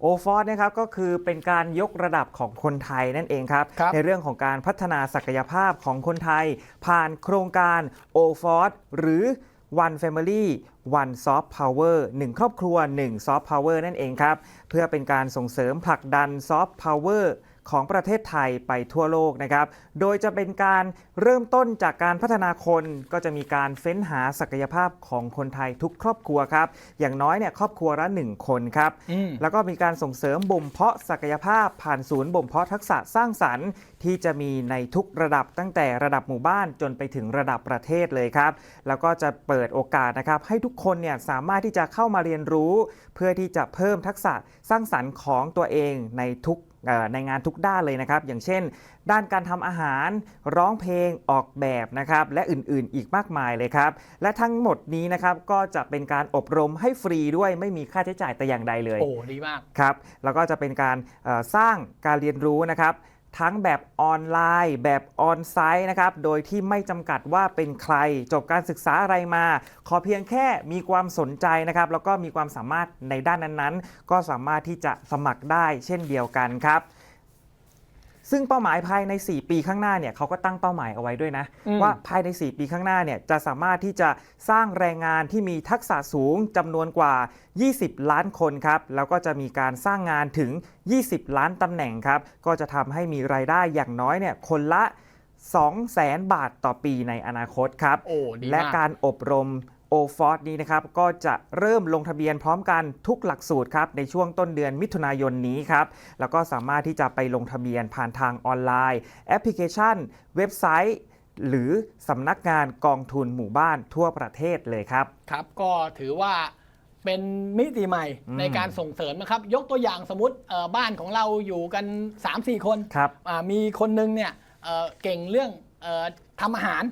โอฟอสนะครับก็คือเป็นการยกระดับของคนไทยนั่นเองครับครับในเรื่องของการพัฒนาศักยภาพของคนไทย ผ่านโครงการ o f o r หรือ One Family One Soft Power 1 ครอบครัว 1 Soft Power นั่นเองครับ เพื่อเป็นการส่งเสริมผลักดัน Soft Power ของประเทศไทยไปทั่วโลกนะครับ โดยจะเป็นการเริ่มต้นจากการพัฒนาคนก็จะมีการเฟ้นหาศักยภาพของคนไทยทุกครอบครัวครับ อย่างน้อยเนี่ยครอบครัวละหนึ่งคนครับอืมแล้วก็มีการส่งเสริมบ่มเพาะศักยภาพผ่านศูนย์บ่มเพาะทักษะสร้างสรรค์ ที่จะมีในทุกระดับตั้งแต่ระดับหมู่บ้านจนไปถึงระดับประเทศเลยครับ แล้วก็จะเปิดโอกาสนะครับให้ทุกคนเนี่ยสามารถที่จะเข้ามาเรียนรู้ เพื่อที่จะเพิ่มทักษะสร้างสรรค์ของตัวเองในทุกเอ่อ ในงานทุกด้านเลยนะครับ อย่างเช่น ด้านการทำอาหารร้องเพลงออกแบบนะครับ และอื่นๆ อีกมากมายเลยครับ และทั้งหมดนี้นะครับก็จะเป็นการอบรมให้ฟรีด้วยไม่มีค่าใช้จ่ายแต่อย่างใดเลยโอ้ดีมากครับแล้วก็จะเป็นการเอ่อสร้างการเรียนรู้นะครับ ทั้งแบบออนไลน์ แบบออนไซต์นะครับ โดยที่ไม่จำกัดว่าเป็นใคร จบการศึกษาอะไรมา ขอเพียงแค่มีความสนใจนะครับ แล้วก็มีความสามารถในด้านนั้นๆ ก็สามารถที่จะสมัครได้เช่นเดียวกันครับ ซึ่งเป้าหมายภายใน 4 ปีข้างหน้าเนี่ยเขาก็ตั้งเป้าหมายเอาไว้ด้วยนะอืมว่าภายใน 4 ปีข้างหน้าเนี่ยจะสามารถที่จะสร้างแรงงานที่มีทักษะสูงจำนวนกว่า 20 ล้านคนครับแล้วก็จะมีการสร้างงานถึง 20 ล้านตำแหน่งครับก็จะทำให้มีรายได้อย่างน้อยเนี่ยคนละ 2 0 0แสนบาทต่อปีในอนาคตครับโอ้ดีและมากการอบรม o f o r นี้นะครับก็จะเริ่มลงทะเบียนพร้อมกันทุกหลักสูตรครับในช่วงต้นเดือนมิถุนายนนี้ครับแล้วก็สามารถที่จะไปลงทะเบียนผ่านทางออนไลน์ แอปพลิเคชัน เว็บไซต์ หรือสำนักงานกองทุนหมู่บ้านทั่วประเทศเลยครับ ครับ ก็ถือว่าเป็นมิติใหม่อืมในการส่งเสริมนะครับ ยกตัวอย่างสมมติเอ่อบ้านของเราอยู่กัน 3-4 คนครับอ่ามีคนหนึงเนี่ยเอ่อเก่งเรื่องเออทำอาหาร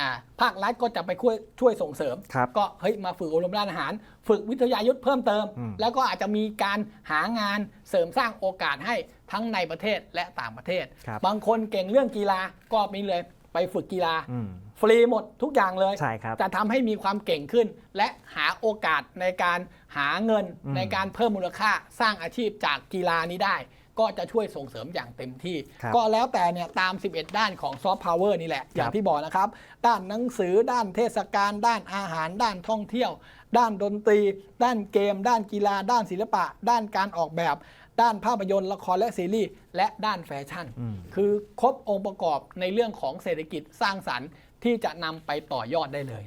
อ่าภาครัฐก็จะไปช่วยช่วยส่งเสริม ครับ ก็เฮ้ยมาฝึกอบรมด้านอาหาร ฝึกวิทยายุทธเพิ่มเติม อืม แล้วก็อาจจะมีการหางานเสริมสร้างโอกาสให้ทั้งในประเทศและต่างประเทศ ครับ บางคนเก่งเรื่องกีฬาก็มีเลยไปฝึกกีฬา อืมฟรีหมดทุกอย่างเลย ใช่ครับ จะทำให้มีความเก่งขึ้น และหาโอกาสในการหาเงินอืมในการเพิ่มมูลค่าสร้างอาชีพจากกีฬานี้ได้ ก็จะช่วยส่งเสริมอย่างเต็มที่ ครับก็แล้วแต่เนี่ยตาม 11 ด้านของซอฟต์พาวเวอร์นี่แหละ อย่างที่บอกนะครับ ด้านหนังสือด้านเทศกาลด้านอาหาร ด้านท่องเที่ยว ด้านดนตรี ด้านเกม ด้านกีฬา ด้านศิลปะ ด้านการออกแบบ ด้านภาพยนตร์ละครและซีรีส์และด้านแฟชั่น อืม คือครบองค์ประกอบในเรื่องของเศรษฐกิจสร้างสรรค์ที่จะนำไปต่อยอดได้เลย